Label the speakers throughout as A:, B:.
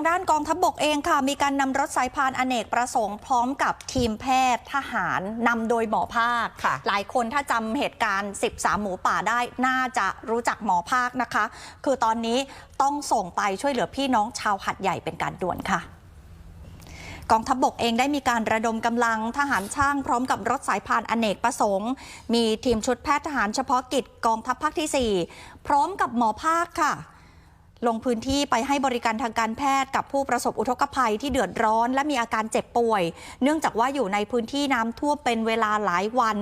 A: างด้านกองทัพบบกเองค่ะ มีการนำรถสายพานอเนกประสงค์พร้อมกับทีมแพทย์ทหารนำโดยหมอภาค
B: ค่ะ
A: หลายคนถ้าจำเหตุการณ์ 13 หมูป่าได้น่าจะรู้จักหมอภาคนะคะ คือตอนนี้ต้องส่งไปช่วยเหลือพี่น้องชาวหัดใหญ่เป็นการด่วนค่ะกองทัพบบกเองได้มีการระดมกำลังทหารช่างพร้อมกับรถสายพานอเนกประสงค์ มีทีมชุดแพทย์ทหารเฉพาะกิจกองทัพภาคที่ 4 พร้อมกับหมอภาคค่ะ ลงพื้นที่ไปให้บริการทางการแพทย์กับผู้ประสบอุทกภัยที่เดือดร้อน และมีอาการเจ็บป่วย เนื่องจากว่าอยู่ในพื้นที่น้ำท่วมเป็นเวลาหลายวัน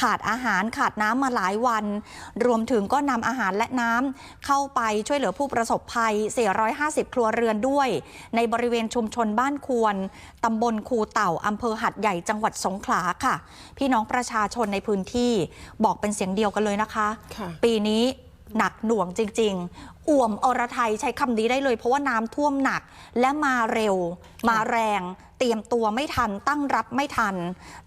A: ขาดอาหารขาดน้ำมาหลายวัน รวมถึงก็นำอาหารและน้ำเข้าไปช่วยเหลือผู้ประสบภัย 450 ครัวเรือนด้วย ในบริเวณชุมชนบ้านควรตำบลคูเต่าอำเภอหัดใหญ่จังหวัดสงขลาค่ะ พี่น้องประชาชนในพื้นที่บอกเป็นเสียงเดียวกันเลยนะคะ
B: ค่ะ
A: ปีนี้ หนักหน่วงจริง ๆ อ่วมอรไทยใช้คำนี้ได้เลย เพราะว่าน้ำท่วมหนักและมาเร็ว มาแรง เตรียมตัวไม่ทัน ตั้งรับไม่ทัน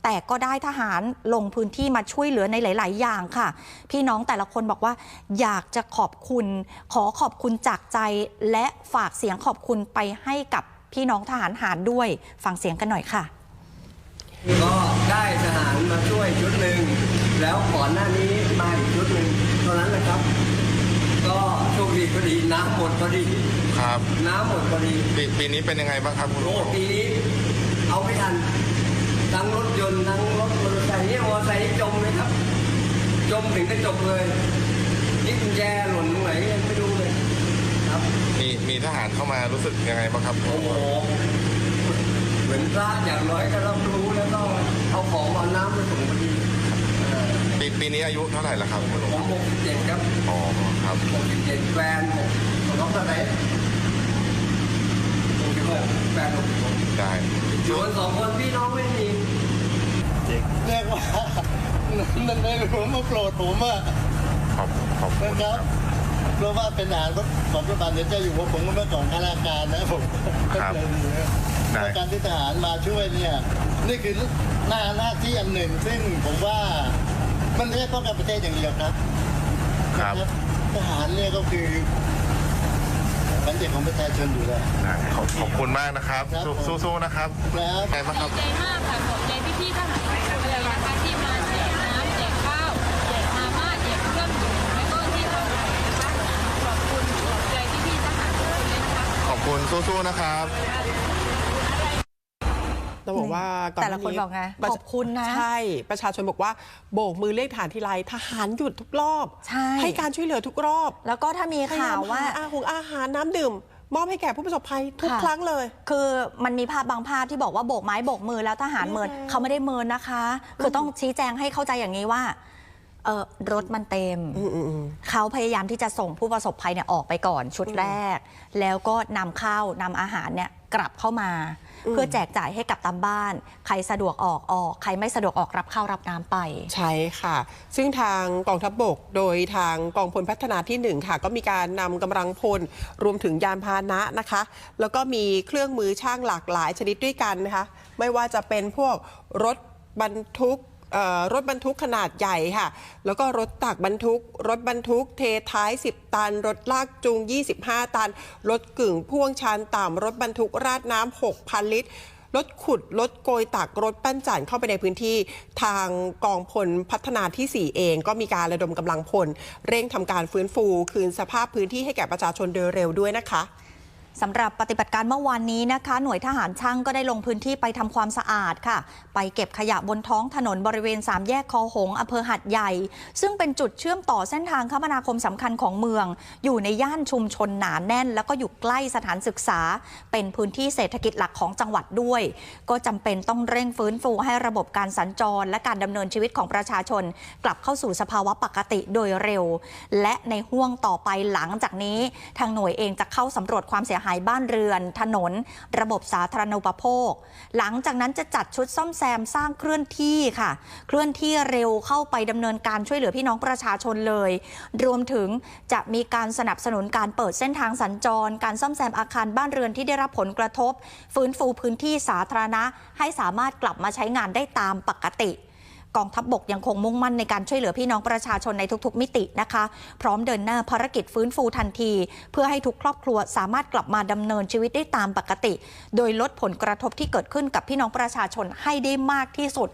A: แต่ก็ได้ทหารลงพื้นที่มาช่วยเหลือในหลาย ๆ อย่างค่ะ พี่น้องแต่ละคนบอกว่า อยากจะขอบคุณ ขอขอบคุณจากใจ และฝากเสียงขอบคุณไปให้กับพี่น้องทหารหารด้วย ฟังเสียงกันหน่อยค่ะ
C: ก็ได้ทหารมาช่วยชุดหนึ่งแล้วก่อนหน้านี้มาอีกชุดหนึ่งเท่านั้นแหละครับ พอดีน้ำหมดพอดี
D: ครับ
C: น้ำหมดพอดี
D: ปีปีนี้เป็นยังไงบ้างครับคุณลุ
C: โอ้
D: ง
C: ปีนี้เอาไม่ทัน ทั้งรถยนต์ทั้งรถมอเตอร์ไซค์เนี่ยมอเตอร์ไซค์นี่จมเลยครับ จมถึงกระจกเลยนี่กุญแจหล่นตรงไหนยังไม่รู้เลยครับ
D: มีมีทหารเข้ามารู้สึกยังไงบ้างครับ
C: โอ้โหเหมือนพระอย่างน้อยก็รับรู้แล้วก็เอาของเอาน้ำมาส่งพอดีเออ
D: ปีปีนี้อายุเท่าไหร่แล้วครับคุณลุง
C: ผมหกสิบเจ็ดครับ
D: อ๋อครับ
C: หกสิบเจ็ดแฟนหกน้องเท่าไหร่หกสิบหกแฟนหกสิบหก
D: ได้
C: ส่วนสองคนพี่น้องไม่มี
E: เรียกว่านั่นในหลวงมาโปรดผมอะ
D: ขอบขอบคุณ
E: นะค
D: ค
E: รั
D: รั
E: บบเพราะว่าเป็นทหารของพระบาทเดี๋ยวจะอยู่ว่าผมก็ไม่ก่อนข้าราชการนะผมก็เลยดีนะ
D: ได้
E: และการที่ทหารมาช่วยเนี่ย นี่คือหน้าหน้าที่อันหนึ่งซึ่งผมว่า มันไม่ใช่ป้องกันประเทศอย่างเดียวครับ
D: ครับ
E: นะทหารเนี่ยก็คือปัญญาของประชาชนอยู่แล้ว
D: ได้ขอบขอบคุณมากนะครับ
E: ครับ
D: สู้
E: ผม
D: สู้สู้นะครับ
E: แล้ว
D: ไงบ้างครับ
F: ดีใจมากค่ะขอบใจพี่ๆทหารเลยนะคะที่มาแจกน้ำแจกข้าวแจกมาม่าแจกเครื่องดื่มแล้วก็ที่ทำนะคะขอบคุณขอบใจพี่ๆทหารทุกคนเลยนะคะ
D: ขอบคุณสู้สู้นะครับ
B: ต้องบอกว่าก่อน
A: แต่ละคน
B: หา
A: บอกไง
B: ประ
A: ขอบคุณนะ
B: ใช่ ประชาชนบอกว่าโบกมือเรียกทหารทีไรทหารหยุดทุกรอบ
A: ใช่
B: การช่วยเหลือทุกรอบ
A: แล้วก็ถ้ามีข่าวว่า
B: พยยมหอาหงอาหารน้ำดื่มมอบให้แก่ผู้ประสบภัยทุก
A: ค่ะ
B: ครั้งเลย
A: คือมันมีภาพบางภาพที่บอกว่าโบกไม้โบกมือแล้วทหารเมินเขาไม่ได้เมินนะคะ คือต้องชี้แจงให้เข้าใจอย่างนี้ว่า เออรถมันเต็ม
B: อืมอืมอืม
A: เขาพยายามที่จะส่งผู้ประสบภัยเนี่ยออกไปก่อนชุดแรก แล้วก็นำข้าวนำอาหารเนี่ยกลับเข้ามา เพื่อแจกจ่ายให้กับตามบ้าน ใครสะดวกออกออก ใครไม่สะดวกออกรับข้าวรับน้ำไป
B: ใช่ค่ะ ซึ่งทางกองทัพบบกโดยทางกองพลพัฒนาที่ 1 ค่ะ ก็มีการนำกำลังพลรวมถึงยานพาหนะนะคะ แล้วก็มีเครื่องมือช่างหลากหลายชนิดด้วยกันนะคะ ไม่ว่าจะเป็นพวกรถบรรทุกเอ่อ รถบรรทุกขนาดใหญ่ค่ะ แล้วก็รถตักบรรทุก รถบรรทุกเทท้าย 10 ตัน รถลากจูง 25 ตัน รถกึ่งพ่วงชานต่ำรถบรรทุกราดน้ำ6,000 ลิตรรถขุด รถโกยตัก รถปั้นจันเข้าไปในพื้นที่ทางกองพลพัฒนาที่ 4 เอง ก็มีการระดมกำลังพล เร่งทำการฟื้นฟู คืนสภาพพื้นที่ให้แก่ประชาชนโดยเร็วด้วยนะคะ
A: สำหรับปฏิบัติการเมื่อวานนี้นะคะ หน่วยทหารช่างก็ได้ลงพื้นที่ไปทำความสะอาดค่ะ ไปเก็บขยะบนท้องถนนบริเวณสามแยกคอหงอำเภอหัดใหญ่ ซึ่งเป็นจุดเชื่อมต่อเส้นทางคมนาคมสำคัญของเมือง อยู่ในย่านชุมชนหนาแน่น แล้วก็อยู่ใกล้สถานศึกษา เป็นพื้นที่เศรษฐกิจหลักของจังหวัดด้วย ก็จำเป็นต้องเร่งฟื้นฟูให้ระบบการสัญจร และการดำเนินชีวิตของประชาชน กลับเข้าสู่สภาวะปกติโดยเร็ว และในห่วงต่อไปหลังจากนี้ ทางหน่วยเองจะเข้าสำรวจความเสียหายบ้านเรือน ถนน ระบบสาธารณูปโภค หลังจากนั้นจะจัดชุดซ่อมแซมสร้างเคลื่อนที่ค่ะ เคลื่อนที่เร็วเข้าไปดำเนินการช่วยเหลือพี่น้องประชาชนเลย รวมถึงจะมีการสนับสนุนการเปิดเส้นทางสัญจร การซ่อมแซมอาคารบ้านเรือนที่ได้รับผลกระทบ ฟื้นฟูพื้นที่สาธารณะ ให้สามารถกลับมาใช้งานได้ตามปกติ กองทัพบบกยังคงมุ่งมั่นในการช่วยเหลือพี่น้องประชาชนในทุกๆ มิตินะคะ พร้อมเดินหน้าภารกิจฟื้นฟูทันที เพื่อให้ทุกครอบครัวสามารถกลับมาดำเนินชีวิตได้ตามปกติ โดยลดผลกระทบที่เกิดขึ้นกับพี่น้องประชาชนให้ได้มากที่สุด